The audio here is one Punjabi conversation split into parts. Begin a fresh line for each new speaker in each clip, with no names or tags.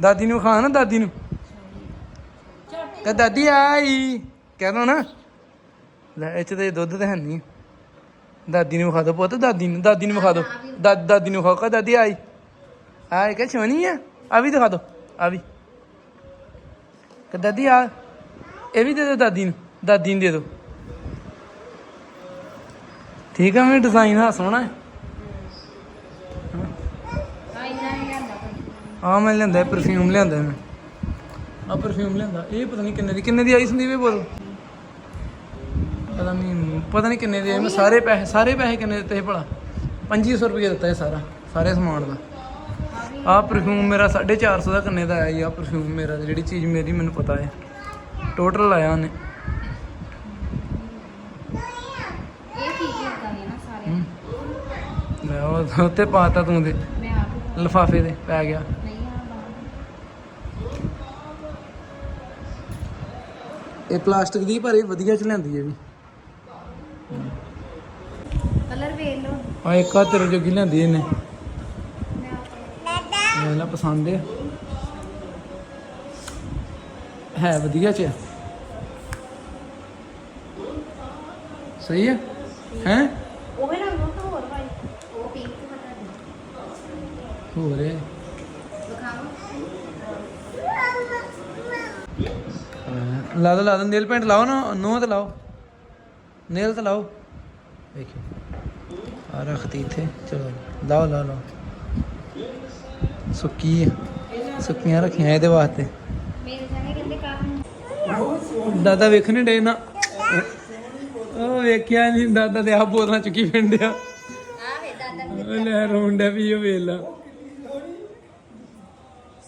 ਦਾਦੀ ਨੂੰ ਖਾ ਨਾ, ਦਾਦੀ ਨੂੰ। ਕਹ ਦਾਦੀ ਆਈ। ਕਹਿ ਦੋ ਨਾ, ਲੈ, ਇਹ ਤੇ ਦੁੱਧ ਤਾਂ ਹੈ ਨਹੀਂ ਦਾਦੀ ਨੂੰ ਖਾ ਦੋ ਪੁੱਤ, ਦਾਦੀ ਨੂੰ ਦਾਦੀ ਨੂੰ ਖਾ ਦੋ। ਦਾਦੀ ਨੂੰ ਖਾ ਕਹ ਦਾਦੀ ਆਈ। ਆਏ ਕਿ ਛੋਣੀ ਆ? ਆ ਵੀ ਦਿਖਾ ਦੋ, ਆ ਵੀ। ਕਿ ਦਾਦੀ ਆ, ਇਹ ਵੀ ਦੇ ਦੋ ਦਾਦੀ ਨੂੰ ਦਾਦੀ ਨੂੰ ਦੇ ਦੋ। ਠੀਕ ਆ, ਮੈਂ ਡਿਜ਼ਾਈਨ ਹਾਂ ਸੋਹਣਾ ਹੈ। ਆ ਮੈਂ ਲਿਆਂਦਾ ਪਰਫਿਊਮ ਲਿਆਂਦਾ ਮੈਂ। ਆ ਪਰਫਿਊਮ ਲਿਆਂਦਾ ਇਹ ਪਤਾ ਨਹੀਂ ਕਿੰਨੇ ਦੀ ਕਿੰਨੇ ਦੀ ਆਈ ਸੰਦੀਪ ਇਹ ਬੋਲ ਪਤਾ ਨਹੀਂ ਪਤਾ ਨਹੀਂ ਕਿੰਨੇ ਦੀ ਆਈ ਮੈਂ ਸਾਰੇ ਪੈਸੇ ਸਾਰੇ ਪੈਸੇ ਕਿੰਨੇ ਦਿੱਤੇ ਸੀ ਭਲਾ? 2500 ਰੁਪਏ ਦਿੱਤਾ ਇਹ ਸਾਰਾ ਸਾਰੇ ਸਮਾਨ ਦਾ। ਆ ਪਰਫਿਊਮ ਮੇਰਾ 450 ਦਾ ਕਿੰਨੇ ਦਾ ਆਇਆ ਜੀ ਆ ਪਰਫਿਊਮ ਮੇਰਾ ਜਿਹੜੀ ਚੀਜ਼ ਮੇਰੀ ਮੈਨੂੰ ਪਤਾ ਹੈ। ਟੋਟਲ ਲਾਇਆ ਉਹਨੇ। ਲੈ ਉਹ ਉੱਤੇ ਪਾਤਾ ਤੂੰ ਦੇ
ਮੈਂ
ਲਫਾਫੇ ਦੇ ਪੈ ਗਿਆ
ਨਹੀਂ ਆ ਬਾਹਰ
ਇਹ ਪਲਾਸਟਿਕ ਦੀ ਪਰ ਇਹ ਵਧੀਆ ਚ ਲੈਂਦੀ ਹੈ ਵੀ।
ਕਲਰ ਵੇਖ ਲਓ।
ਆ ਇੱਕ ਆ ਤੇਰੇ ਜੋਗੀ ਲੈਂਦੀ ਇਹਨੇ। ਮੈਨੂੰ ਪਸੰਦ ਹੈ ਹੈ ਵਧੀਆ ਚ। ਸਹੀ ਹੈ ਹੈ?
ਉਹ ਤੋਂ ਹੋਰ ਭਾਈ। ਉਹ ਪਿੰਕ ਪਤਾ ਨਹੀਂ
ਹੋ ਰਿਹਾ
ਦਿਖਾਓ
ਲਾ ਦੋ ਲਾ ਦੋ, ਨੇਲ ਪੈਂਟ ਲਾਓ ਨਾ ਨੋ ਤੇ ਲਾਓ। ਨੇਲ ਤੇ ਲਾਓ। ਵੇਖਿਓ। ਆ ਰੱਖਤੀ ਇੱਥੇ, ਚਲੋ, ਲਾਓ ਲਾਓ ਲਾਓ। ਸੁੱਕੀ ਸੁੱਕੀਆਂ ਰੱਖੀਆਂ ਇਹਦੇ ਵਾਸਤੇ। ਦਾਦਾ ਵੇਖਣੇ ਡੇ ਨਾ। ਉਹ ਵੇਖਿਆ ਨਹੀਂ ਦਾਦਾ ਤੇ ਆਪ ਬੋਤਲਾਂ ਚੁੱਕੀ ਫਿੰਡਿਆ
ਆ।
ਉਹ ਲੈ ਰੋਂਡਾ ਵੀ ਉਹ ਵੇਲਾ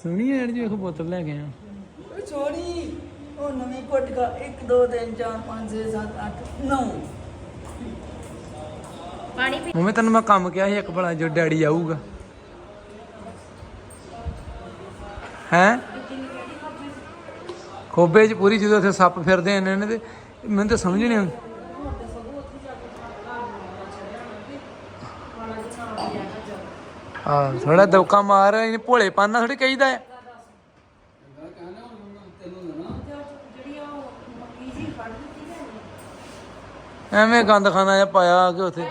ਸੁਣੀ ਯਾਰ ਜੀ ਵੇਖੋ ਬੋਤਲ ਲੈ ਕੇ ਆ
ਉਹ ਉਹ ਨਵੀਂ ਕੋਟਕਾ 1 2 3 4 5 6 7 8 9
ਪਾਣੀ ਪੀ
ਮੰਮੀ ਤੈਨੂੰ ਮੈਂ ਕੰਮ ਕਿਹਾ ਸੀ ਇੱਕ ਭਲਾ ਜੋ ਡੈਡੀ ਆਊਗਾ। ਹੈ? ਖੋਬੇ 'ਚ ਪੂਰੀ ਜਦੋਂ ਉੱਥੇ ਸੱਪ ਫਿਰਦੇ ਨੇ ਇਹਨਾਂ ਦੇ ਮੈਨੂੰ ਤਾਂ ਸਮਝ ਨਹੀਂ ਆਉਂਦੀ। ਆ ਥੋੜਾ ਦੌਕਾ ਮਾਰ ਇਹਨੇ ਭੋਲੇ ਪਾਣਾ ਥੋੜੀ ਕਹੀਦਾ ਹੈ। ਐਵੇਂ ਗੰਦ ਖਾਨਾ ਜਿਹਾ ਪਾਇਆ ਆ ਉੱਥੇ।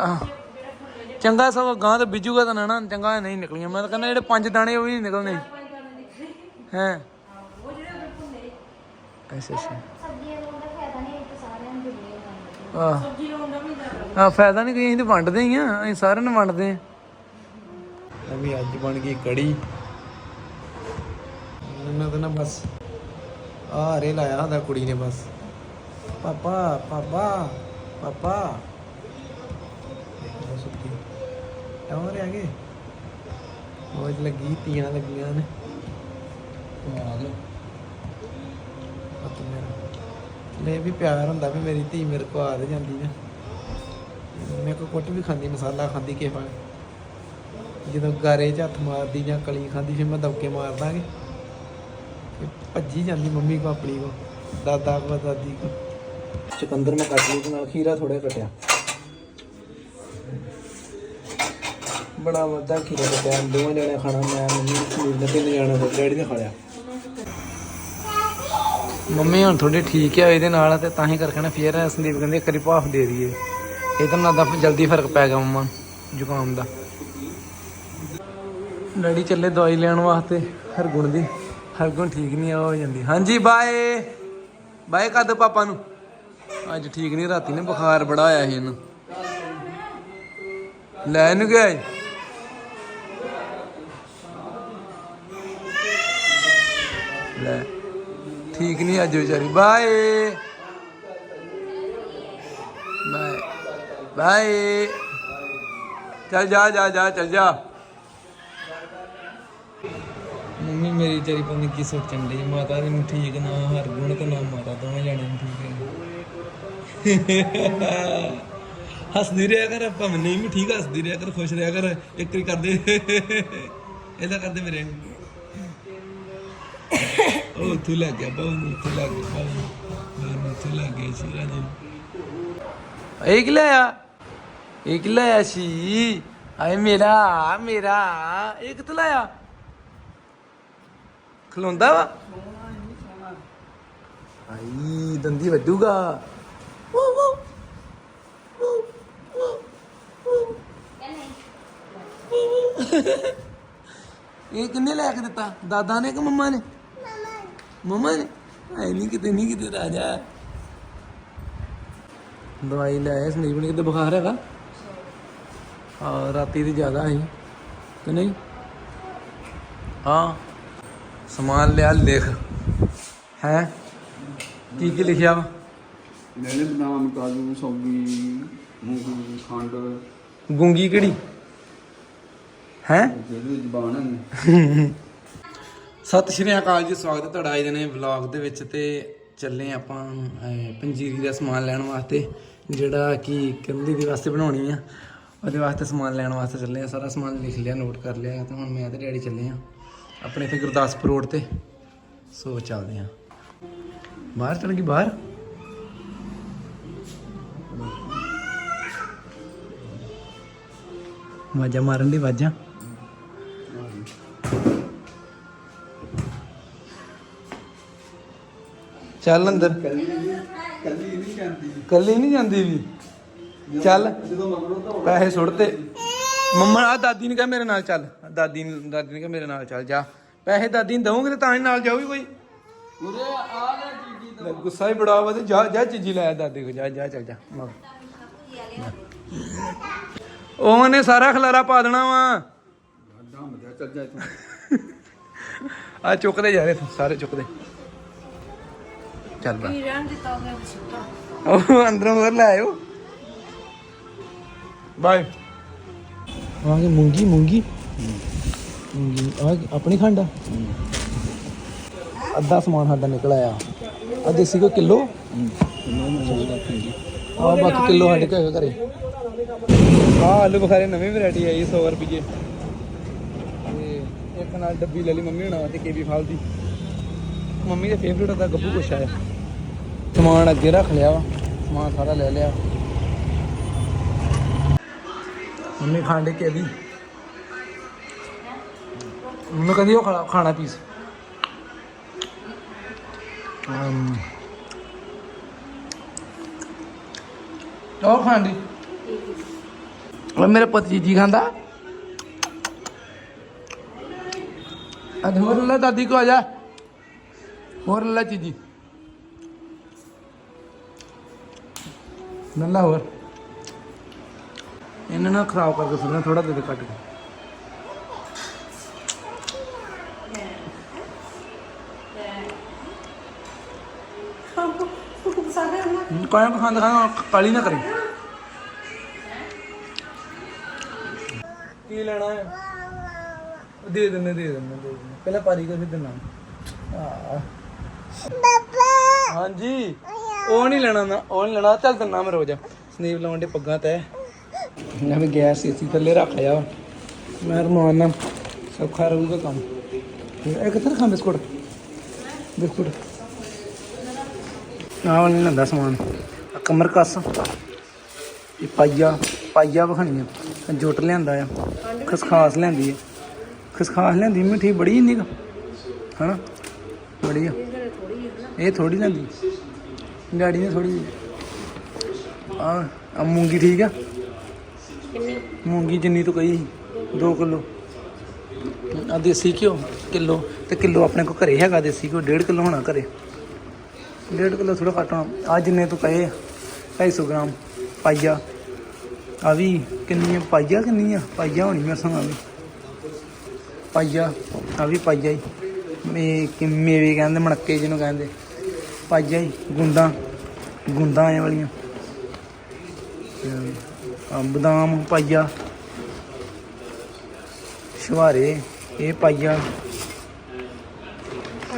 ਆਹ। ਚੰਗਾ ਸਭ ਗਾਂ ਤੇ ਬਿਜੂਗਾ ਤਾਂ ਨਾ ਨਾ, ਚੰਗਾ ਨਹੀਂ ਨਿਕਲੀਆਂ। ਮੈਂ ਤਾਂ ਕਹਿੰਦਾ ਜਿਹੜੇ ਪੰਜ ਦਾਣੇ ਉਹ ਵੀ ਨਹੀਂ ਨਿਕਲਣੇ। ਹੈ। ਅੱਛਾ ਅੱਛਾ।
ਸਬਜ਼ੀਆਂ ਲਾਉਣ ਦਾ ਫਾਇਦਾ ਨਹੀਂ ਇਹ ਸਾਰਿਆਂ ਨੂੰ ਦਿੰਦੇ ਹੋ
ਆਹ। ਆਹ, ਫਾਇਦਾ ਨਹੀਂ ਕੋਈ, ਅਸੀਂ ਤਾਂ ਵੰਡਦੇ ਹੀ ਆ, ਅਸੀਂ ਸਾਰਿਆਂ ਨੂੰ ਵੰਡਦੇ ਆ। ਅਭੀ ਅੱਜ ਬਣ ਗਈ ਕੜੀ। ਇਹਨਾਂ ਤਾਂ ਨਾ ਬਸ। ਆਹ ਰੇ ਲਾਇਆ ਹੁੰਦਾ ਕੁੜੀ ਨੇ ਬਸ। ਪਾਪਾ ਪਾਪਾ ਪਾਪਾ। ਸੁੱਤੀ ਹੋਰ ਆ ਗਏ। ਮੌਜ ਲੱਗੀ, ਤੀਆਂ ਲੱਗੀਆਂ ਨੇ। ਕਮਾਲ ਪਤ ਮੇਰਾ। ਲੈ ਵੀ ਪਿਆਰ ਹੁੰਦਾ ਵੀ ਮੇਰੀ ਧੀ ਮੇਰੇ ਕੋ ਆ ਜਾਂਦੀ ਨਾ। ਮੇਰੇ ਕੋ ਕੁੱਟ ਵੀ ਖਾਂਦੀ, ਮਸਾਲਾ ਖਾਂਦੀ ਕਿਸੇ ਵਾਰ ਜਦੋਂ ਗਾਰੇ 'ਚ ਹੱਥ ਮਾਰਦੀ ਜਾਂ ਕਲੀ ਖਾਂਦੀ, ਫਿਰ ਮੈਂ ਦਬਕੇ ਮਾਰ ਦਾਂਗੇ। ਭੱਜੀ ਜਾਂਦੀ ਮੰਮੀ ਕੋ ਆਪਣੀ ਕੋ। ਦਾਦਾ ਕੋ ਦਾਦੀ ਕੋ। ਚਕੰਦਰ ਮੈਂ ਕੱਟ ਲਈ ਤੇ ਨਾਲ ਖੀਰਾ ਥੋੜਾ ਕਟਿਆ। ਬੜਾ ਵੱਡਾ ਖੀਰਾ ਕਟਿਆ। ਦੋਵੇਂ ਜਣੇ ਖਾਣਾ ਮੈਂ ਮੰਮੀ ਨੇ ਤਿੰਨ ਜਣੇ ਹੋ ਡੈਡੀ ਨੇ ਖਾ ਲਿਆ। ਮੰਮੀ ਹੁਣ ਥੋੜੀ ਠੀਕ ਆ ਇਹਦੇ ਨਾਲ ਤੇ ਤਾਂ ਹੀ ਕਰਕੇ ਨਾ ਫੇਰ ਸੰਦੀਪ ਕਹਿੰਦੇ ਇੱਕ ਵਾਰੀ ਭਾਫ ਦੇ ਦਈਏ। ਇਹਦੇ ਨਾਲ ਤਾਂ ਜਲਦੀ ਫ਼ਰਕ ਪੈ ਗਿਆ ਮੰਮਾ ਜ਼ੁਕਾਮ ਦਾ। ਡੈਡੀ ਚੱਲੇ ਦਵਾਈ ਲੈਣ ਵਾਸਤੇ ਹਰਗੁਣ ਦੀ। ਹਰਗੁਣ ਠੀਕ ਨਹੀਂ ਹੋ ਜਾਂਦੀ। ਹਾਂਜੀ, ਬਾਏ। ਬਾਏ ਕਰ ਦੋ ਪਾਪਾ ਨੂੰ। ਅੱਜ ਠੀਕ ਨਹੀਂ, ਰਾਤੀ ਨੇ ਬੁਖਾਰ ਬੜਾ ਆਇਆ ਸੀ ਇਹਨੂੰ। ਲੈ ਇਹਨੂੰ ਗਿਆ ਲੈ, ਠੀਕ ਨਹੀਂ ਅੱਜ ਵਿਚਾਰੀ। ਬਾਏ। ਬਾਏ। ਬਾਏ। ਚੱਲ ਜਾ ਜਾ ਜਾ, ਚੱਲ ਜਾ। ਮੰਮੀ ਮੇਰੀ ਵਿਚਾਰੀ ਪਤਾ ਨੀ ਕੀ ਸੋਚਣ ਦੀ ਮਾਤਾ ਦੀ ਨੂੰ ਠੀਕ ਨਾ, ਹਰਗੁਣ ਤੇ ਨਾ ਮਾਤਾ, ਦੋਵੇਂ ਜਾਣੇ ਨੂੰ ਠੀਕ ਹੈ। ਹੱਸਦੀ ਰਿਹਾ ਕਰ ਭਾਵੇਂ ਨਹੀਂ ਵੀ ਠੀਕ ਹੱਸਦੀ ਰਿਹਾ ਕਰ, ਖੁਸ਼ ਰਿਹਾ ਕਰ, ਇੱਕ ਵਾਰੀ ਕਰਦੇ। ਇਹਦਾ ਕਰਦੇ ਮੇਰੇ। ਉਹ ਉੱਥੇ ਲੱਗ ਗਿਆ ਬਾਹੂ ਨੂੰ ਲੱਗ ਗਿਆ ਬਾਹੂ ਨੂੰ ਲੱਗ ਗਿਆ ਸੀ, ਰਾਜੇ ਇਹ ਕਿ ਲਿਆ ਇਹ ਕਿ ਲਿਆ ਸੀ? ਆਏ ਮੇਰਾ ਮੇਰਾ, ਇਹ ਕਿੱਥੋਂ ਲਾਇਆ ਖਲੋਂਦਾ ਵਾ? ਆਈ, ਦੰਦੀ ਵੱਡੂਗਾ ਇਹ ਕਿੰਨੇ ਲੈ ਕੇ ਦਿੱਤਾ? ਦਾਦਾ ਨੇ ਕਿ ਮੰਮਾ ਨੇ? ਮੰਮਾ ਨੇ? ਆਈ ਨਹੀਂ ਕਿਤੇ ਨਹੀਂ ਕਿਤੇ ਰਾਜਾ। ਦਵਾਈ ਲੈ ਆਇਆ, ਸੰਦੀਪ ਨੇ ਕਿਤੇ ਬੁਖਾਰ ਹੈਗਾ? ਆ ਰਾਤੀ ਦੀ ਜ਼ਿਆਦਾ ਸੀ। ਕਿ ਨਹੀਂ? ਹਾਂ। ਸਮਾਨ ਲਿਆ ਲਿਖ। ਹੈ? ਕੀ ਕੀ ਲਿਖਿਆ ਵਾ?
ਮੈਨੇ ਬਦਾਮ ਕਾਜੂ ਸੌਗੀ ਮੂੰਗੀ ਖੰਡ।
ਗੁੰਗੀ ਕਿਹੜੀ? ਹੈ?
ਜਿਹੜੀ ਜ਼ਬਾਨ ਹੈ।
ਸਤਿ ਸ਼੍ਰੀ ਅਕਾਲ ਜੀ ਸਵਾਗਤ ਹੈ ਤੁਹਾਡਾ ਅੱਜ ਦੇ ਵਲੌਗ ਦੇ ਵਿੱਚ ਤੇ ਚੱਲੇ ਆਪਾਂ ਪੰਜੀਰੀ ਦਾ ਸਮਾਨ ਲੈਣ ਵਾਸਤੇ ਜਿਹੜਾ ਕਿ ਕੰਦੀ ਦੀ ਵਾਸਤੇ ਬਣਾਉਣੀ ਆ। ਉਹਦੇ ਵਾਸਤੇ ਸਮਾਨ ਲੈਣ ਵਾਸਤੇ ਚੱਲੇ ਆ ਸਾਰਾ ਸਮਾਨ ਲਿਖ ਲਿਆ ਨੋਟ ਕਰ ਲਿਆ ਤੇ ਹੁਣ ਮੈਂ ਤੇ ਡੈਡੀ ਚੱਲੇ ਆ ਆਪਣੇ ਇੱਥੇ ਗੁਰਦਾਸਪੁਰ ਰੋਡ ਤੇ। ਸੋ ਚੱਲਦੇ ਆ ਬਾਹਰ ਚੱਲ ਗਈ, ਬਾਹਰ? ਵਾਜਾ ਮਾਰਨ ਦੀ ਵਾਜਾ ਚੱਲ ਅੰਦਰ।
ਕੱਲੀ ਨਹੀਂ ਜਾਂਦੀ।
ਕੱਲੀ ਨਹੀਂ ਜਾਂਦੀ ਵੀ। ਚੱਲ।
ਜਦੋਂ ਮਗਰੋਂ ਤਾਂ
ਪੈਸੇ ਸੁੱਟਤੇ। ਮੰਮਾ ਆ ਦਾਦੀ ਨੇ ਕਿਹਾ ਮੇਰੇ ਨਾਲ ਚੱਲ। ਦਾਦੀ ਨੇ ਦਾਦੀ ਨੇ ਕਿਹਾ ਮੇਰੇ ਨਾਲ ਚੱਲ ਜਾ। ਪੈਸੇ ਦਾਦੀ ਨੂੰ ਦਵੋਗੇ ਤੇ ਤਾਂ ਹੀ ਨਾਲ ਜਾਊਗੀ ਕੋਈ।
ਉਰੇ ਆ ਗਿਆ ਚੀਜੀ
ਲੈ, ਗੁੱਸਾ ਹੀ ਬੜਾ ਵਾ ਤੇ ਜਾ ਜਾ ਚੀਜੀ ਲੈ ਦਾਦੀ ਕੋ ਜਾ ਜਾ ਚੱਲ ਜਾ। ਉਹਨੇ ਸਾਰਾ ਖਲਾਰਾ ਪਾ ਦੇਣਾ ਵਾ।
ਦਮ ਦੇ ਚੱਲ ਜਾ ਤੂੰ
ਆ ਚੁੱਕਦੇ। ਜਾ ਰਹੇ ਸਾਰੇ ਚੁੱਕਦੇ ਚੱਲ ਬਾ ਉਹ ਅੰਦਰੋਂ ਲੈ ਆਇਓ। ਬਾਏ ਆ ਗਈ ਮੂੰਗੀ। ਮੂੰਗੀ ਮੂੰਗੀ ਆ ਗਈ ਆਪਣੀ ਖੰਡ ਆ? ਅੱਧਾ ਸਮਾਨ ਸਾਡਾ ਨਿਕਲ ਆਇਆ। ਆ ਦੇਸੀ ਕੋ ਕਿਲੋ? ਆ ਬਾਕੀ ਕਿਲੋ ਸਾਡੇ ਕੋਲ ਹੈਗਾ ਘਰੇ। ਆ ਆਲੂ ਬੁਖਾਰੇ ਨਵੀਂ ਵੈਰਾਈਟੀ ਆਈ 100 ਰੁਪਏ ਤੇ ਇੱਕ ਨਾਲ ਡੱਬੀ ਲੈ ਲਈ ਮੰਮੀ ਹੁਣਾਂ ਤੇ ਕੇਬੀ ਫਾਲ ਦੀ ਮੰਮੀ ਦੇ ਫੇਵਰੇਟ ਦਾ ਗੱਬੂ ਕੁਛ ਆਇਆ। ਸਮਾਨ ਅੱਗੇ ਰੱਖ ਲਿਆ ਵਾ। ਸਮਾਨ ਸਾਰਾ ਲੈ ਲਿਆ। ਮੰਮੀ ਖਾਂਡੇ ਕੇ ਦੀ ਮੰਮੀ ਕਹਿੰਦੀ ਉਹ ਖਾਣਾ- ਖਾਣਾ ਪੀਸ ਅਮ, ਉਹ ਖਾਂਦੀ ਉਹ ਮੇਰੇ ਪਤੀ ਜੀ ਖਾਂਦਾ? ਅੱਜ ਹੋਰ ਲੈ ਦਾਦੀ ਕੋ ਆ ਜਾ। ਹੋਰ ਲੈ ਚੀਜੀ। ਨੱਲਾ ਹੋਰ। ਇਹਨਾਂ ਨਾਲ ਖਰਾਬ ਕਰਕੇ ਸੁਣਾ ਥੋੜਾ ਦੇ ਦੇ ਕੱਟ ਕੇ। ਕੋਈ ਨਾ ਖਾਂਦਾ ਕਾਲੀ ਨਾ ਕਰੇ। ਕੀ ਲੈਣਾ ਹੈ? ਦੇ ਦਿੰਨੇ ਦੇ ਦਿੰਨੇ ਦੇ ਦਿੰਨੇ। ਪਹਿਲਾਂ ਪਾਰੀ ਕਰ ਫਿਰ ਦਿੰਨਾ। ਆ ਹਾਂਜੀ। ਉਹ ਨਹੀਂ ਲੈਣਾ ਨਾ ਉਹ ਨਹੀਂ ਲੈਣਾ। ਚੱਲ ਦਿੰਨਾ ਮੈਂ ਰੋਜ਼ ਸਨੀਪ ਲਾਉਣ ਦੇ ਪੱਗਾਂ ਤੇ ਮੈਂ ਵੀ ਗੈਸ ਏਸੀ ਥੱਲੇ ਰੱਖ ਲਿਆ। ਮੈਂ ਰਮਾਨ ਨਾਲ ਸੌਖਾ ਰਹੂਗਾ ਕੰਮ। ਇਹ ਕਿੱਥੇ ਰੱਖਾਂ ਬਿਸਕੁਟ। ਬਿਸਕੁਟ ਆਹ ਨਹੀਂ ਲੈਂਦਾ ਸਮਾਨ। ਕਮਰ ਕੱਸ। ਇਹ ਪਾਈਆ ਪਾਈਆ ਵਖਣੀਆਂ ਜੁੱਟ ਲਿਆਂਦਾ ਆ। ਖਸਖਾਸ ਲਿਆਂਦੀ ਹੈ ਖਸਖਾਸ ਲਿਆਂਦੀ, ਮਿੱਠੀ ਬੜੀ ਇੰਨੀ ਕੁ ਹਨਾ? ਬੜੀ ਆ। ਇਹ ਥੋੜੀ ਲੈਂਦੀ ਡੈਡੀ ਨੇ ਥੋੜੀ ਆ ਆ ਮੂੰਗੀ ਠੀਕ ਆ? ਮੂੰਗੀ ਜਿੰਨੀ ਤੂੰ ਕਹੀ 2 ਕਿਲੋ। ਆ ਦੇਸੀ ਘਿਓ, ਕਿਲੋ। ਤੇ ਕਿਲੋ ਆਪਣੇ ਕੋ ਘਰੇ ਹੈਗਾ ਦੇਸੀ ਘਿਓ 1.5 ਕਿਲੋ ਹੋਣਾ ਘਰੇ। 1.5 ਕਿਲੋ ਥੋੜਾ ਘੱਟ ਹੋਣਾ। ਆ ਜਿੰਨੇ ਤੂੰ ਕਹੇ 250 ਗ੍ਰਾਮ ਪਾਈਆ। ਆ ਵੀ ਕਿੰਨੀ ਆ ਪਾਈਆ ਕਿੰਨੀ ਆ ਪਾਈਆ ਹੋਣੀ ਮੇਰੇ ਸੰਗ ਆ ਵੀ ਪਾਈਆ ਆ ਵੀ ਪਾਈਆ ਹੀ। ਮੇ ਕਿ ਮੇਵੇ ਕਹਿੰਦੇ, ਮਣਕੇ ਜਿਹਨੂੰ ਕਹਿੰਦੇ। ਪਾਈਆ ਹੀ, ਗੁੰਦਾਂ ਗੁੰਦਾਂ ਆਏ ਵਾਲੀਆਂ। ਬਦਾਮ ਪਾਈਆ। ਸ਼ਵਾਰੇ, ਇਹ ਪਾਈਆ।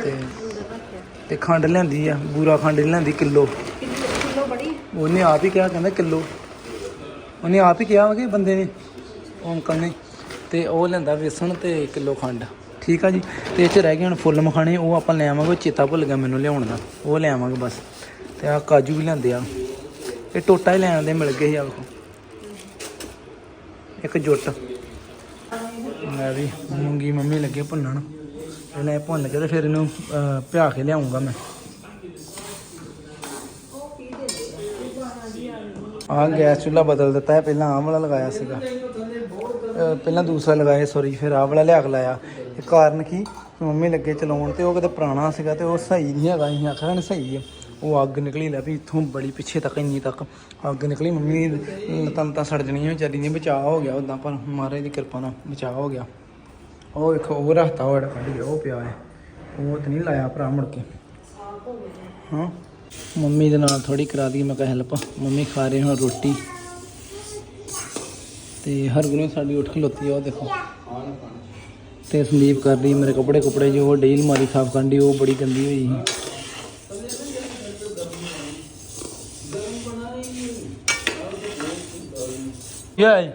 ਤੇ ਤੇ ਖੰਡ ਲਿਆਂਦੀ ਆ, ਬੂਰਾ ਖੰਡ ਲਿਆਂਦੀ, ਕਿਲੋ।
ਕਿਲੋ ਬੜੀ
ਉਹਨੇ ਆਪ ਹੀ ਕਿਹਾ, ਕਹਿੰਦਾ ਕਿਲੋ। ਉਹਨੇ ਆਪ ਹੀ ਕਿਹਾ ਵਾ ਕਿ ਬੰਦੇ ਨੇ ਉਹ ਅੰਕਲ ਨੇ। ਤੇ ਉਹ ਲੈਂਦਾ ਵੇਸਣ ਤੇ ਕਿਲੋ ਖੰਡ। ਠੀਕ ਆ ਜੀ। ਤੇ ਇਹ ਚ ਰਹਿ ਗਏ ਹੁਣ ਫੁੱਲ ਮਖਾਣੇ। ਉਹ ਆਪਾਂ ਲੈ ਆਵਾਂਗੇ ਚੇਤਾ ਭੁੱਲ ਗਿਆ ਮੈਨੂੰ ਲਿਆਉਣ ਦਾ। ਉਹ ਲੈ ਆਵਾਂਗੇ ਬਸ। ਤੇ ਆ ਕਾਜੂ ਵੀ ਲੈਂਦੇ ਆ। ਇਹ ਟੋਟਾ ਹੀ ਲੈਣ ਦੇ ਮਿਲ ਗਏ ਸੀ ਆ ਇੱਕ ਜੁੱਟ। ਮੈਂ ਵੀ ਮੂੰਗੀ ਮੰਮੀ ਲੱਗੇ ਭੁੰਨਣ। ਪਹਿਲਾਂ ਭੁੰਨ ਕੇ ਤੇ ਫਿਰ ਇਹਨੂੰ ਭਿਆ ਕੇ ਲਿਆਉਂਗਾ ਮੈਂ। ਆਹ ਗੈਸ ਚੁੱਲ੍ਹਾ ਬਦਲ ਦਿੱਤਾ ਹੈ। ਪਹਿਲਾਂ ਆਹ ਵਾਲਾ ਲਗਾਇਆ ਸੀਗਾ। ਪਹਿਲਾਂ ਦੂਸਰਾ ਲਗਾਇਆ ਸੌਰੀ ਫਿਰ ਆਹ ਵਾਲਾ ਲਿਆ ਕੇ ਲਾਇਆ। ਇਹ ਕਾਰਨ ਕੀ? ਮੰਮੀ ਲੱਗੇ ਚਲਾਉਣ ਤੇ ਉਹ ਕਿਤੇ ਪੁਰਾਣਾ ਸੀਗਾ ਤੇ ਉਹ ਸਹੀ ਨਹੀਂ ਹੈਗਾ। ਅਸੀਂ ਆਖਿਆ ਨਹੀਂ ਸਹੀ ਹੈ ਉਹ ਅੱਗ ਨਿਕਲੀ ਲੈ ਵੀ ਇੱਥੋਂ ਬੜੀ ਪਿੱਛੇ ਤੱਕ, ਇੰਨੀ ਤੱਕ ਅੱਗ ਨਿਕਲੀ। ਮੰਮੀ ਲੱਤਾਂ ਤਾਂ ਸੜ ਜਣੀਆਂ ਵਿਚਾਰੀ ਦੀਆਂ, ਬਚਾਅ ਹੋ ਗਿਆ ਉਦਾਂ ਪਰ ਮਹਾਰਾਜ ਦੀ ਕਿਰਪਾ ਨਾਲ ਬਚਾਅ ਹੋ ਗਿਆ। ਉਹ ਵੇਖੋ, ਉਹ ਰੱਖਤਾ ਉਹ ਕੱਢ ਗਿਆ, ਉਹ ਪਿਆ ਹੈ ਉਹ ਤੇ ਨਹੀਂ ਲਾਇਆ ਭਰਾ ਮੁੜ ਕੇ। ਹਾਂ। ਮੰਮੀ ਦੇ ਨਾਲ ਥੋੜੀ ਕਰਾ ਦੀ ਮੈਂ ਕਿਹਾ ਹੈਲਪ ਮੰਮੀ ਖਾ ਰਹੇ ਹੁਣ ਰੋਟੀ। ਤੇ ਹਰਗੁਣੇ ਸਾਡੀ ਉੱਠ ਖਲੋਤੀ ਆ, ਉਹ ਦੇਖੋ। ਤੇ ਸੰਦੀਪ ਕਰ ਰਹੀ, ਮੇਰੇ ਕੱਪੜੇ ਕੁਪੜੇ ਜੋ ਉਹ ਡੇਲ ਮਾਰੀ, ਸਾਫ਼ ਕਰਨ ਦੀ, ਉਹ ਬੜੀ ਗੰਦੀ ਹੋਈ ਸੀ। ਯਾਈ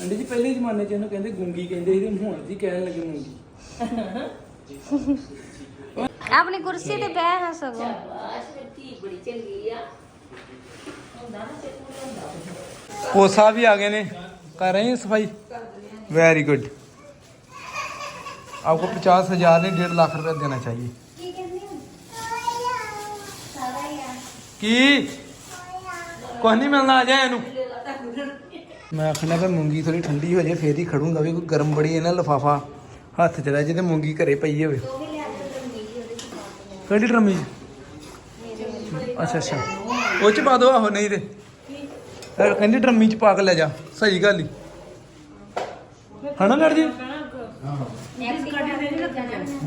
ਅੰਡੀ ਜੀ ਪਹਿਲੇ ਜ਼ਮਾਨੇ 'ਚ ਇਹਨੂੰ ਕਹਿੰਦੇ ਗੁੰਗੀ ਕਹਿੰਦੇ ਸੀ ਤੇ ਹੁਣ ਜੀ ਕਹਿਣ ਲੱਗੇ ਮੂੰਗੀ
ਆਪਣੀ ਕੁਰਸੀ ਤੇ ਬਹਿ ਹਾਂ ਸਗੋਂ
ਕੋਸਾ ਵੀ ਆ ਗਏ ਨੇ। ਕਰ ਰਹੇ हैं सफाई वेरी गुड आपको पचास हजार नहीं डेढ़ लाख रुपया देना चाहिए
ਕੀ ਕਹਿੰਦੇ ਸਾਰਾ ਹੀ ਆ
ਕੀ ਕੁਛ ਨਹੀਂ ਮਿਲਣਾ ਆ ਜਾ ਇਹਨੂੰ ਮੈਂ ਆਖਣਾ ਕਿ ਮੂੰਗੀ ਥੋੜੀ ਠੰਡੀ ਹੋ ਜਾਏ ਫੇਰ ਹੀ ਖੜੂੰਗਾ ਵੀ ਕੋਈ ਗਰਮ ਬੜੀ ਹੈ ਨਾ ਲਫਾਫਾ ਹੱਥ ਚ ਰਹਿ ਜੇ ਤੇ ਮੂੰਗੀ ਘਰੇ ਪਈ ਹੋਵੇ
ਉਹ ਵੀ ਲਿਆ ਕੇ ਦਿੰਦੀ ਉਹਦੇ ਚ ਪਾ ਕੇ
ਕਿਹੜੀ ਡਰਮੀ ਚ ਅੱਛਾ ਅੱਛਾ ਉਹ ਚ ਪਾ ਦੋ ਆਹੋ ਨਹੀਂ ਤੇ ਫਿਰ ਕਹਿੰਦੀ ਡਰਮੀ ਚ ਪਾ ਕੇ ਲੈ ਜਾ ਸਹੀ ਗੱਲ ਹੀ ਹਨਾ ਲੜ ਜੀ?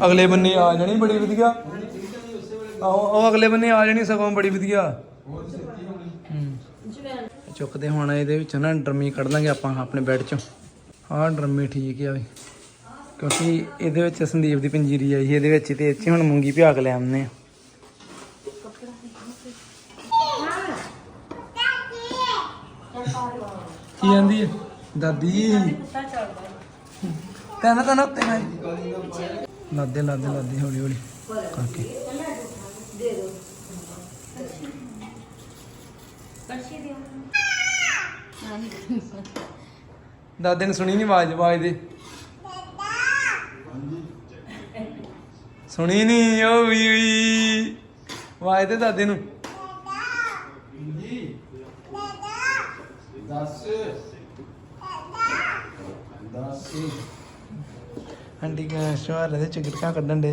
ਅਗਲੇ ਬੰਨੇ ਆ ਜਾਣੀ ਬੜੀ ਵਧੀਆ। ਆਹੋ, ਉਹ ਅਗਲੇ ਬੰਨੇ ਆ ਜਾਣੀ ਸਗੋਂ ਬੜੀ ਵਧੀਆ। ਹੂੰ। ਚੁੱਕਦੇ ਹੁਣ ਇਹਦੇ ਵਿੱਚ ਨਾ ਡਰਮੀ ਕੱਢ ਲਾਂਗੇ ਆਪਾਂ ਆਪਣੇ ਬੈੱਡ ਚੋਂ। ਆਹ ਡਰਮੀ ਠੀਕ ਆ ਵੀ। ਕਿਉਂਕਿ ਇਹਦੇ ਵਿੱਚ ਸੰਦੀਪ ਦੀ ਪੰਜੀਰੀ ਆਈ ਸੀ, ਇਹਦੇ ਵਿੱਚ ਤੇ ਇੱਥੇ ਹੁਣ ਮੂੰਗੀ ਭਿਆ ਕੇ ਲੈ ਆਉਂਦੇ ਆ। ਕੀ ਜਾਂਦੀ ਹੈ ਦਾਦੀ। ਤੈਨੂੰ ਤਾਂ ਨਾ। ਲਾਦੇ ਲਾਦੇ ਲਾਦੇ ਹੌਲੀ ਹੌਲੀ। ਕਰਕੇ ਦਾਦੇ ਨੇ ਸੁਣੀ ਨਹੀਂ ਆਵਾਜ਼ ਆਵਾਜ਼ ਦੇ। ਸੁਣੀ ਨਹੀਂ ਓ ਵੀ ਵੀ। ਆਵਾਜ਼ ਦੇ ਦਾਦੇ ਨੂੰ। ਆਂਟੀ ਕਾ ਸ਼ਵਾਰ ਦੇ ਚਿਗੜਕਾਂ ਕੱਢਣ ਦੇ।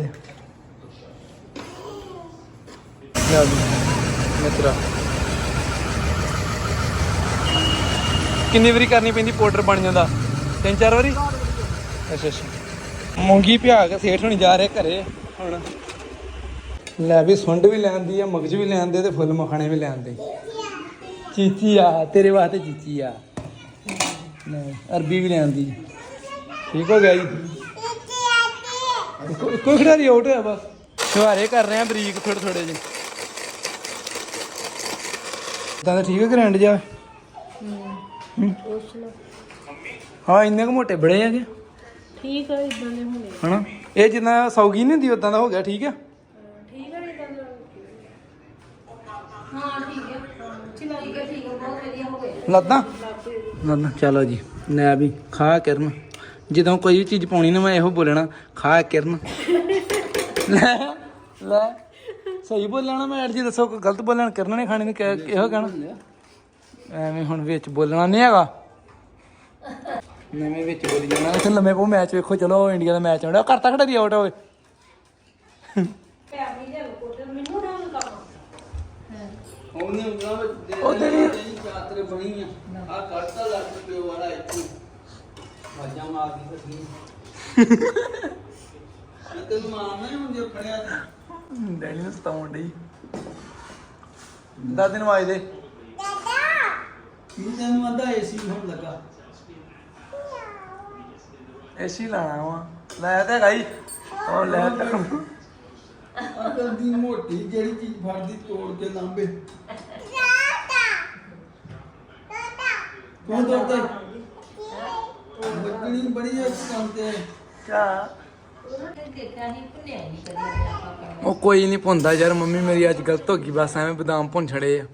ਯਾਦ ਮਿੱਤਰਾ। ਕਿੰਨੀ ਵਾਰੀ ਕਰਨੀ ਪੈਂਦੀ ਪਾਊਡਰ ਬਣ ਜਾਂਦਾ? ਤਿੰਨ ਚਾਰ ਵਾਰੀ? ਅੱਛਾ ਅੱਛਾ। ਮੂੰਗੀ ਪਿਆ ਕੇ ਸੇਠ ਹੋਣੀ ਜਾ ਰਹੇ ਘਰੇ, ਹੁਣ। ਲੈ ਵੀ ਸੁੰਡ ਵੀ ਲੈਂਦੀ ਆ, ਮਗਜ ਵੀ ਲੈਂਦੇ ਤੇ ਫੁੱਲ ਮਖਾਣੇ ਵੀ ਲੈਂਦੇ ਚੀਚੀ ਆ, ਤੇਰੇ ਵਾਸਤੇ ਚੀਚੀ ਆ। ਅਰਬੀ ਵੀ ਲੈਂਦੀ ਠੀਕ ਹੋ ਗਿਆ ਜੀ। ਇੱਕੋ ਇੱਕੋ ਖਿਡਾਰੀ ਆਊਟ ਹੋਇਆ ਬਸ। ਸ਼ੁਹਾਰੇ ਕਰ ਰਹੇ ਆ ਬਰੀਕ ਥੋੜੇ ਥੋੜੇ ਜਿਹੇ। ਤਾਂ ਤਾਂ ਠੀਕ ਹੈ ਗ੍ਰੈਂਡ ਜਾ ਹੂੰ। ਹਾਂ। ਇੰਨੇ ਕੁ ਮੋਟੇ ਬੜੇ ਹੈਗੇ
ਠੀਕ ਆ ਇਦਾਂ ਦੇ ਹੋਣੇ
ਹਨਾ? ਇਹ ਜਿੰਨਾ ਸੌਗੀ ਨਹੀਂ ਹੁੰਦੀ ਉਦਾਂ ਦਾ ਹੋ ਗਿਆ ਠੀਕ ਹੈ
ਠੀਕ ਆ। ਇਦਾਂ ਦੇ।
ਲੱਦਾਂ ਲੱਦਾਂ ਚਲੋ ਜੀ ਲੈ ਵੀ ਖਾ ਕਿਰਨ। ਜਦੋਂ ਕੋਈ ਵੀ ਚੀਜ਼ ਪਾਉਣੀ ਨਾ ਮੈਂ ਇਹੋ ਬੋਲਣਾ ਖਾ ਕਿਰਨ। ਲੈ ਲੈ। ਸਹੀ ਬੋਲਣਾ ਮੈਂ ਐਡ ਜੀ ਦੱਸੋ ਕੋਈ ਗਲਤ ਬੋਲਣਾ ਕਿਰਨ ਨੇ ਖਾਣੇ ਨੂੰ ਕਿਹਾ- ਇਹੋ ਕਹਿਣਾ? ਐਵੇਂ ਹੁਣ ਵਿੱਚ ਬੋਲਣਾ ਨਹੀਂ ਹੈਗਾ। ਨਵੇਂ ਵਿੱਚ ਬੋਲੀ ਜਾਣਾ। ਇੱਥੇ ਲੰਮੇ ਪੋ ਮੈਚ ਵੇਖੋ ਚਲੋ ਇੰਡੀਆ ਦਾ ਮੈਚ ਆਉਣਾ ਕਰਤਾ ਖੜਾ ਦੀ ਆਊਟ ਹੋਵੇ
ਉਹਨੇ ਉਂਗਲਾਂ ਵਿੱਚ ਦੇ
ਉਹ ਤੇਰੀ-
ਤੇਰੀ ਚਾਤਰ ਬਣੀ ਆ। ਆ ਕੱਢਤਾ ਲੱਖ ਰੁਪਏ ਵਾਲਾ ਇੱਥੇ। ਵਾਜਾਂ ਮਾਰਦੀ ਮੈਂ ਤੈਨੂੰ ਮਾਰਨਾ ਹੀ ਹੁਣ ਜੇ ਫੜਿਆ ਤਾਂ।
ਡੈਡੀ ਨੂੰ ਸਤਾਉਣ ਡਈ। ਦਾਦੀ ਨੂੰ ਆਵਾਜ਼ ਦੇ।
ਕੀ ਤੈਨੂੰ ਆਂਦਾ ਏਸੀ ਹੁਣ ਲੱਗਾ?
ਏਸੀ ਲਾਣਾ ਵਾ। ਲੈ ਤੇ ਗਈ ਉਹ ਲੈ ਤੇ
ਅਕਲ ਦੀ ਮੋਟੀ ਜਿਹੜੀ ਚੀਜ਼ ਫੜਦੀ ਤੋੜ ਕੇ ਲਾਂਬੇ ਕੌਣ ਤੋੜਦਾ ਬੜੀ ਐ ਇਸ ਕੰਮ ਤੇ।
ਉਹ ਕੋਈ ਨਹੀਂ ਭੁੰਦਾ ਯਾਰ ਮੰਮੀ ਮੇਰੀ ਅੱਜ ਗਲਤ ਹੋ ਗਈ ਬਸ ਐਵੇਂ ਬਦਾਮ ਭੁੰਨ ਛੜੇ ਆ।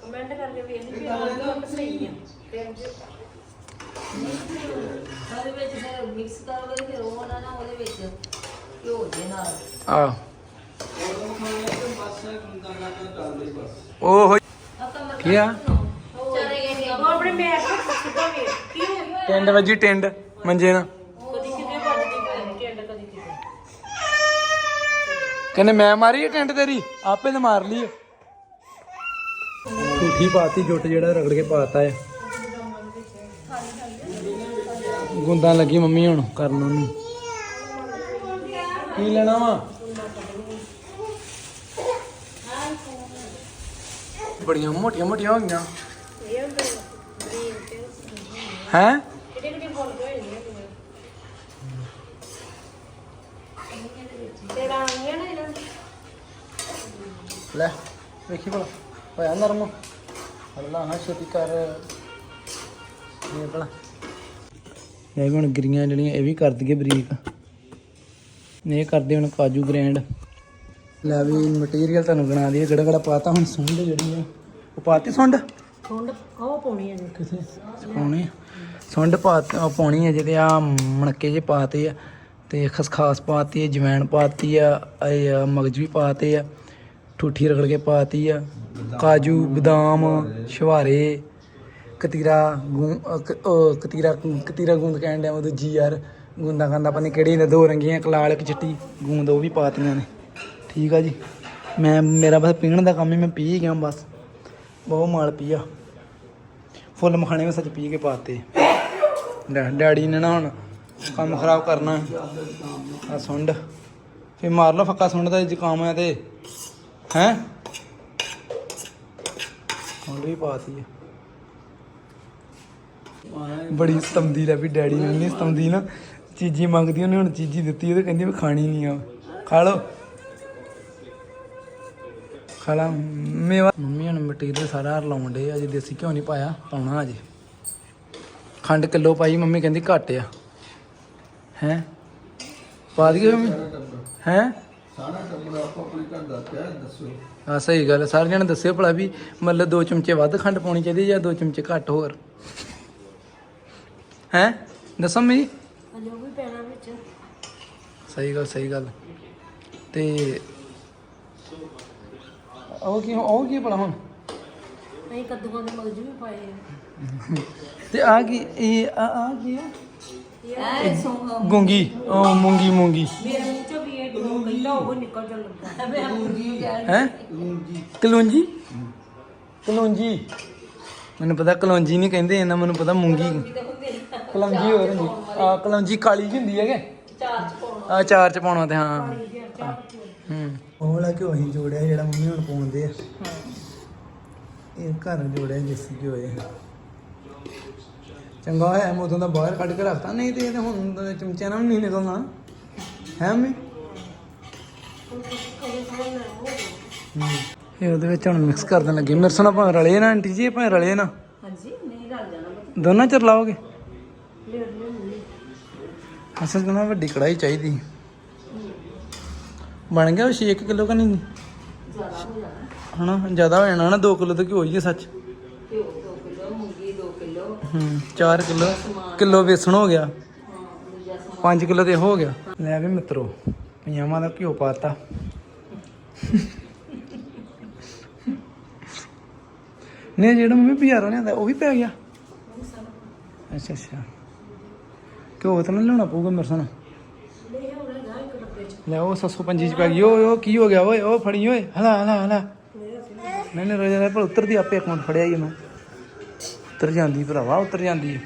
ਕਮੈਂਟ ਕਰਕੇ ਵੇਖ ਲਈ ਵੀ ਆਹ ਸਹੀ ਆ।
ਉਹਦੇ ਵਿੱਚ ਫਿਰ ਮਿਕਸ ਕਰੋਗੇ ਫਿਰ ਉਹ ਨਾ ਨਾ ਉਹਦੇ ਵਿੱਚ ਘਿਓ ਦੇ ਨਾਲ।
ਆ
ਉਹ
ਕੀ ਆ
ਚਾਰੇ ਗਏ
ਉਹ ਆਪਣੇ ਮੈਟ ਤੇ ਸਿੱਧਾ ਵੇਖ ਕੀ ਹੋ ਗਿਆ
ਟਿੰਡ ਵੱਜੀ ਟਿੰਡ ਮੰਜੇ ਨਾਲ।
ਕਦੀ ਕਿਤੇ ਵੱਜਦੀ ਪਈ ਟੈਂਡ ਕਦੀ ਕਿਤੇ।
ਕਹਿੰਦੇ ਮੈਂ ਮਾਰੀ ਇਹ ਟਿੰਡ ਤੇਰੀ? ਆਪੇ ਤਾਂ ਮਾਰ ਲਈ ਝੂਠੀ ਪਾਤੀ ਜੁੱਟ ਜਿਹੜਾ ਰਗੜ ਕੇ ਪਾਤਾ ਹੈ ਗੁੰਦਾਂ ਲੱਗੀ ਮੰਮੀ ਹੁਣ ਕਰਨ ਉਹਨੂੰ। ਕੀ ਲੈਣਾ ਵਾ? ਬੜੀਆਂ ਮੋਟੀਆਂ ਮੋਟੀਆਂ ਹੋ ਗਈਆਂ ਹੈ
ਕਿਹੜੇ ਕਿਹੜੇ ਬੋਲ ਗਏ ਨੇ ਤੇਰਾ ਆਈਆਂ ਨਾ ਇਹਨਾਂ ਨੂੰ।
ਲੈ ਵੇਖੀ ਭਲਾ। ਹੋਇਆ ਨਰਮ। ਅੱਲਾ ਹਾਂ ਛੇਤੀ ਕਰ। ਇਹ ਭਲਾ। ਇਹ ਵੀ ਹੁਣ ਗਰੀਆਂ ਜਿਹੜੀਆਂ ਇਹ ਵੀ ਕਰ ਦਈਏ ਬਰੀਕ। ਇਹ ਕਰਦੇ ਹੁਣ ਕਾਜੂ ਗ੍ਰੈਂਡ। ਲੈ ਵੀ ਮਟੀਰੀਅਲ ਤੁਹਾਨੂੰ ਬਣਾ ਦਈਏ ਕਿਹੜਾ ਕਿਹੜਾ ਪਾਤਾ ਹੁਣ ਸੁੰਡ ਜਿਹੜੀ ਆ। ਉਹ ਪਾਤੀ ਸੁੰਡ?
ਸੁੰਡ ਉਹ ਪਾਉਣੀ ਹੈ ਜੀ।
ਕਿਥੇ ਪਾਉਣੀ? ਸੁੰਡ ਪਾ ਪਾਉਣੀ ਹੈ ਜਿਹਦੇ ਆ ਮਣਕੇ ਜੇ ਪਾਤੇ ਆ। ਤੇ ਖਸਖਾਸ ਪਾਤੀ ਹੈ ਜਵੈਣ ਪਾਤੀ ਆ ਇਹ ਆ ਮਗਜ ਵੀ ਪਾਤੇ ਆ। ਠੂਠੀ ਰਗੜ ਕੇ ਪਾਤੀ ਆ। ਕਾਜੂ, ਬਦਾਮ, ਸ਼ਵਾਰੇ, ਕਤੀਰਾ ਗੂੰ ਕਤੀਰਾ ਕਤੀਰਾ ਗੂੰਦ ਕਹਿਣ ਡਿਆ ਮੈਂ ਦੂਜੀ ਯਾਰ। ਗੂੰਦਾ ਖਾਂਦਾ ਪਤਾ ਨਹੀਂ ਕਿਹੜੀ ਨੇ, ਦੋ ਰੰਗੀਆਂ, ਇੱਕ ਲਾਲ, ਇੱਕ ਚਿੱਟੀ। ਗੂੰਦ ਉਹ ਵੀ ਪਾਤੀਆਂ ਨੇ। ਠੀਕ ਆ ਜੀ। ਮੈਂ, ਮੇਰਾ ਬਸ ਪੀਣ ਦਾ ਕੰਮ ਹੀ ਮੈਂ ਪੀ ਹੀ ਗਿਆ ਬਸ। ਬਹੁਤ ਮਾਲ ਪੀਆ। ਫੁੱਲ ਮਖਾਣੇ ਵਿੱਚ ਸੱਚ ਪੀ ਕੇ ਪਾਤੇ। ਡੈ- ਡੈਡੀ ਨੇ ਨਾ ਹੁਣ ਕੰਮ ਖਰਾਬ ਕਰਨਾ। ਆ ਸੁੰਡ। ਫੇ ਮਾਰ ਲਓ ਫੱਕਾ ਸੁੰਡ ਦਾ ਜ਼ੁਕਾਮ ਆ ਤੇ। ਹੈ? ਹੁਣ ਵੀ ਪਾਤੀ ਬੜੀ ਸਤੰਦੀ ਲੈ ਵੀ ਡੈਡੀ ਨੇ ਨਹੀਂ ਸਤੰਦੀ ਨਾ। ਚੀਜ਼ੀ ਮੰਗਦੀ, ਉਹਨੇ ਹੁਣ ਚੀਜ਼ੀ ਦਿੱਤੀ, ਉਹ ਕਹਿੰਦੀ ਵੀ ਖਾਣੀ ਨਹੀਂ ਆ। ਖਾ ਲਓ। ਖਾ ਲਾ। ਮੇਵਾ ਮੰਮੀ ਹੁਣ ਮਟੀਰੀਅਲ ਸਾਰਾ ਰਲਾਉਣ ਡੇ ਅਜੇ ਦੇਸੀ ਘਿਓ ਨਹੀਂ ਪਾਇਆ, ਪਾਉਣਾ ਅਜੇ। ਖੰਡ ਕਿਲੋ ਪਾਈ, ਮੰਮੀ ਕਹਿੰਦੀ ਘੱਟ ਆ। ਹੈ? ਪਾ ਦਈਏ ਮੰਮੀ? ਹੈ?
ਸਾਰਾ ਟੱਬਰ ਆਪੋ ਆਪਣੇ ਘਰ ਦਾ ਪਿਆ ਦੱਸੋ।
ਆ ਸਹੀ ਗੱਲ ਹੈ। ਸਾਰਿਆਂ ਨੇ ਦੱਸਿਓ ਭਲਾ ਵੀ ਮਤਲਬ ਦੋ ਚਮਚੇ ਵੱਧ ਖੰਡ ਪਾਉਣੀ ਚਾਹੀਦੀ ਜਾਂ ਦੋ ਚਮਚੇ ਘੱਟ ਹੋਰ? ਹੈ? ਦੱਸੋ ਮੇਰੀ
ਅਜੇ ਉਹ ਵੀ ਪੈਣਾ ਵਿੱਚ।
ਸਹੀ ਗੱਲ ਸਹੀ ਗੱਲ। ਤੇ ਉਹ ਕੀ ਉਹ ਕੀ ਭਲਾ ਹੁਣ?
ਅਸੀਂ ਕੱਦੂਆਂ ਦੇ ਮਗਜ ਵੀ ਪਾਏ ਆ।
ਤੇ ਆ ਕੀ ਇਹ ਆ ਆ ਕੀ ਆ?
ਐ ਸੋਹਾ
ਗੁੰਗੀ, ਉਹ ਮੂੰਗੀ ਮੂੰਗੀ।
ਮੇਰੇ ਮੂੰਹ ਚੋਂ ਵੀ ਇਹ ਜੋ ਕਹਿੰਦਾ ਉਹ ਨਿਕਲ ਜਾ ਲੱਗਾ
ਮੈਂ ਮੁਰਗੀ
ਹੈ? ਕਲੂੰਜੀ? ਕਲੂੰਜੀ। ਮੈਨੂੰ ਪਤਾ ਕਲੌਂਜੀ ਨਹੀਂ ਕਹਿੰਦੇ, ਇਹਨਾਂ ਮੈਨੂੰ ਪਤਾ ਮੂੰਗੀ। ਕਲੌਂਜੀ ਹੋਰ ਹੁੰਦੀ। ਆ, ਕਲੌਂਜੀ ਕਾਲੀ ਜਿਹੀ ਹੁੰਦੀ ਹੈਗੇ।
ਚਾਰ ਚ ਪਾਉਣਾ
ਆ, ਚਾਰ ਚ ਪਾਉਣਾ ਤੇ, ਹਾਂ। ਹੂੰ। ਉਹ ਵਾਲਾ ਘਿਓ ਅਸੀਂ ਜੋੜਿਆ ਜਿਹੜਾ ਮੰਮੀ ਹੁਣ ਪਾਉਂਦੇ ਆ। ਇਹ ਘਰ ਜੋੜਿਆ ਜਿਸੀ ਘਿਓ ਇਹ। ਚੰਗਾ ਹੋਇਆ ਮੈਂ ਉਦੋਂ ਦਾ ਬਾਹਰ ਕੱਢ ਕੇ ਰੱਖਤਾ। ਨਹੀਂ ਤੇ ਇਹ ਤਾਂ ਹੁਣ ਚਮਚਿਆਂ ਨਾਲ ਵੀ ਨਹੀਂ ਨਿਕਲਣਾ। ਹੈ ਮੰਮੀ? ਇਹ ਉਹਦੇ ਵਿੱਚ ਹੁਣ ਮਿਕਸ ਕਰ ਦੇਣ ਲੱਗੇ। ਮਿਰਚ ਨਾਲ ਭਾਵੇਂ ਰਲੇ ਨਾ ਆਂਟੀ ਜੀ ਭਾਵੇਂ ਰਲੇ ਨਾ।
ਹਾਂਜੀ ਨਹੀਂ ਰਲ ਜਾਣਾ
ਦੋਨਾਂ ਚ ਰਲਾਓਗੇ ਅਸਲ 'ਚ ਨਾ ਵੱਡੀ ਕੜਾਈ ਚਾਹੀਦੀ। ਬਣ ਗਿਆ ਉਹ 6 ਕਿਲੋ ਕਾ ਨਹੀਂ?
ਜ਼ਿਆਦਾ ਹੋ ਜਾਣਾ।
ਹਨਾ ਜ਼ਿਆਦਾ ਹੋ ਜਾਣਾ ਨਾ 2 ਕਿਲੋ ਤਾਂ ਘਿਓ ਹੀ ਹੈ ਸੱਚ
ਘਿਓ 2 ਕਿਲੋ ਮੂੰਗੀ 2 ਕਿਲੋ
ਹੂੰ 4 ਕਿਲੋ ਕਿਲੋ ਵੇਸਣ ਹੋ ਗਿਆ।
ਹਾਂ
5 ਕਿਲੋ ਤੇ ਹੋ ਗਿਆ। ਲੈ ਵੀ ਮਿੱਤਰੋ, ਪਜਾਮਾ ਦਾ ਘਿਓ ਪਾਤਾ। ਨੇ ਜਿਹੜਾ ਮੰਮੀ ਬਾਜ਼ਾਰੋਂ ਲਿਆਂਦਾ, ਉਹ ਵੀ ਪੈ ਗਿਆ। ਅੱਛਾ ਅੱਛਾ। ਘਿਓ ਤਾਂ ਨਾ ਲਿਆਉਣਾ ਪਊਗਾ ਮੇਰੇ ਸਾਨ ਲੈ, ਉਹ 725 ਚ ਪੈ ਗਈ। ਓਏ ਉਹ ਕੀ ਹੋ ਗਿਆ? ਓਏ ਉਹ ਫੜੀ, ਓਏ। ਹਲਾ ਹਲਾ ਹਲਾ। ਨਹੀਂ ਨਹੀਂ, ਰੋਜਾ ਪਰ ਉਤਰਦੀ, ਆਪੇ ਅਕਾਊਂਟ ਫੜਿਆ ਹੀ ਮੈਂ ਉਤਰ ਜਾਂਦੀ ਭਰਾਵਾ ਉਤਰ ਜਾਂਦੀ।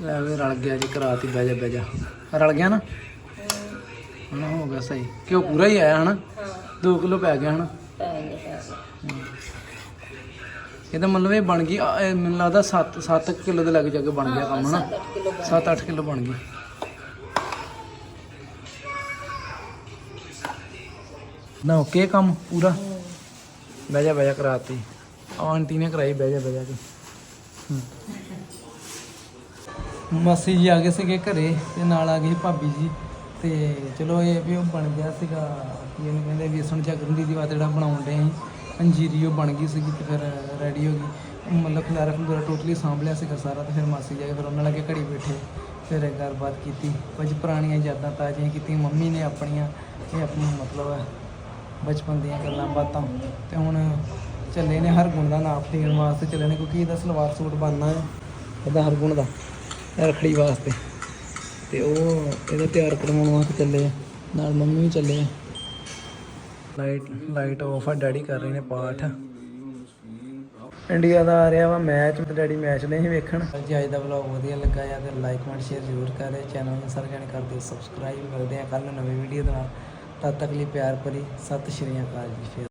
ਲੈ ਵੀ ਰਲ ਗਿਆ ਜੀ ਕਰਾਤੀ ਬਹਿ ਜਾ ਬਹਿ ਜਾ। ਰਲ ਗਿਆ ਨਾ? ਹੁਣ ਹੋ ਗਿਆ ਸਹੀ। ਕਿਉਂ ਪੂਰਾ ਹੀ ਆਇਆ ਹਨਾ? 2 ਕਿਲੋ ਪੈ ਗਿਆ ਹਨਾ? ਇਹਦਾ ਮਤਲਬ ਇਹ ਬਣ ਗਈ ਇਹ ਮੈਨੂੰ ਲੱਗਦਾ 7 7 ਕਿਲੋ ਦੇ ਲੱਗ ਜਾ ਕੇ ਬਣ ਗਿਆ ਕੰਮ ਹਨਾ?
7 ਕਿਲੋ
7-8 ਕਿਲੋ ਬਣ ਗਈ। ਨਾ ਓਕੇ ਕੰਮ ਪੂਰਾ? ਬਹਿ ਜਾ ਬਹਿ ਜਾ ਕਰਾਤੀ। ਆ ਆਂਟੀ ਨੇ ਕਰਾਈ, ਬਹਿ ਜਾ ਬਹਿ ਜਾ ਕੇ। ਮਾਸੀ ਜੀ ਆ ਗਏ ਸੀਗੇ ਘਰੇ ਤੇ ਨਾਲ ਆ ਗਈ ਭਾਬੀ ਜੀ। ਤੇ ਚਲੋ ਇਹ ਵੀ ਉਹ ਬਣ ਗਿਆ ਸੀਗਾ ਕੀ ਇਹਨੂੰ ਕਹਿੰਦੇ ਵੇਸਣ ਝਗਰਨ ਦੀ ਦੀਵਾ ਜਿਹੜਾ ਬਣਾਉਣ ਦੇ ਸੀ। ਅੰਜੀਰੀ ਉਹ ਬਣ ਗਈ ਸੀਗੀ ਤੇ ਫਿਰ ਰੈਡੀ ਹੋ ਗਈ। ਮਤਲਬ ਖਲਾਰਾ ਖਲੂਰਾ ਟੋਟਲੀ ਸਾਂਭ ਲਿਆ ਸੀਗਾ ਸਾਰਾ ਤੇ ਫਿਰ ਮਾਸੀ ਜਾ ਕੇ ਫਿਰ ਉਹਨਾਂ ਲੱਗੇ ਘੜੀ ਬੈਠੇ, ਫਿਰ ਗੱਲਬਾਤ ਕੀਤੀ। ਕੁਝ ਪੁਰਾਣੀਆਂ ਯਾਦਾਂ ਤਾਜ਼ੀਆਂ ਕੀਤੀਆਂ, ਮੰਮੀ ਨੇ ਆਪਣੀਆਂ, ਇਹ ਆਪਣੀ ਮਤਲਬ ਬਚਪਨ ਦੀਆਂ ਗੱਲਾਂ ਬਾਤਾਂ। ਤੇ ਹੁਣ ਚੱਲੇ ਨੇ ਹਰ ਗੁਣ ਦਾ ਨਾਪ ਦੇਣ ਵਾਸਤੇ ਚੱਲੇ ਨੇ, ਕਿਉਂਕਿ ਇਹਦਾ ਸਲਵਾਰ ਸੂਟ ਬਣਨਾ ਹੈ। ਇਹਦਾ ਹਰ ਗੁਣ ਦਾ ਰੱਖੜੀ ਵਾਸਤੇ। ਤੇ ਉਹ ਇਹਦਾ ਤਿਆਰ ਕਰਵਾਉਣ ਵਾਸਤੇ ਚੱਲੇ ਨਾਲ ਮੰਮੀ ਵੀ ਚੱਲੇ ਲਾਈਟ ਲਾਈਟ ਆਫ ਆ ਡੈਡੀ ਕਰ ਰਹੇ ਨੇ ਪਾਠ। ਇੰਡੀਆ ਦਾ ਆ ਰਿਹਾ ਵਾ ਮੈਚ ਡੈਡੀ ਮੈਚ ਨਹੀਂ ਵੇਖਣ। ਜੇ, ਅੱਜ ਦਾ ਵਲੌਗ ਵਧੀਆ ਲੱਗਾ ਜਾਂ ਤੇ ਲਾਈਕ ਕਮੈਂਟ ਸ਼ੇਅਰ ਜ਼ਰੂਰ ਕਰਿਓ। ਚੈਨਲ ਨੂੰ ਸਾਰੇ ਜਣੇ ਕਰ ਦਿਓ ਸਬਸਕ੍ਰਾਈਬ ਕਰਦੇ ਆ ਕੱਲ ਨੂੰ ਨਵੀਂ ਵੀਡੀਓ ਦੇ ਨਾਲ। ਤਦ ਤੱਕ ਲਈ ਪਿਆਰ ਭਰੀ ਸਤਿ ਸ਼੍ਰੀ ਅਕਾਲ ਜੀ ਫਿਰ